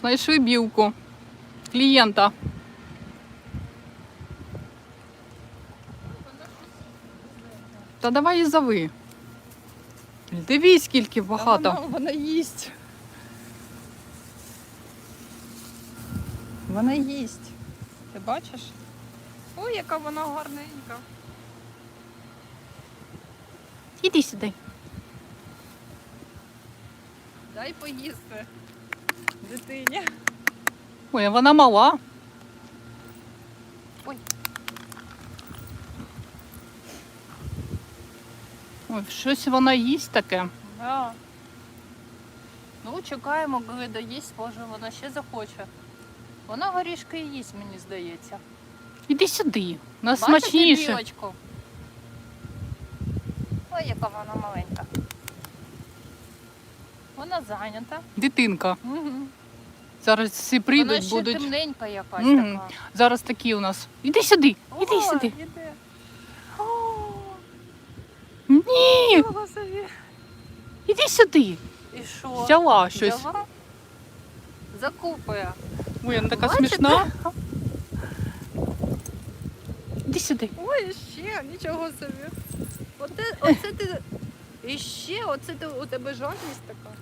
Знайшли білку. Клієнта. Та давай і зови. Дивись, скільки багато. Вона, вона їсть. Вона їсть. Ти бачиш? Ой, яка вона гарненька. Іди сюди. Дай поїсти. Дитині. Ой, а вона мала. Ой. Ой, щось вона їсть таке. Да. Ну, чекаємо, коли доїсть, може вона ще захоче. Вона горішки і їсть, мені здається. Іди сюди. У нас Бачите смачніше. білочку? Ой, яка вона маленька. Вона зайнята. Дитинка. Угу. Зараз всі Вона прийдуть, ще будуть. темненька якась Мгм. така. Зараз такі у нас. Іди сюди, іди О, сюди. іде. О, Ні, нічого собі. іди сюди. І що? Взяла щось. Взяла? Закупує. Ой, вона така Бачите? смішна. Іди сюди. Ой, ще, нічого собі. Оце, оце ти. І ще, оце у тебе жадність така.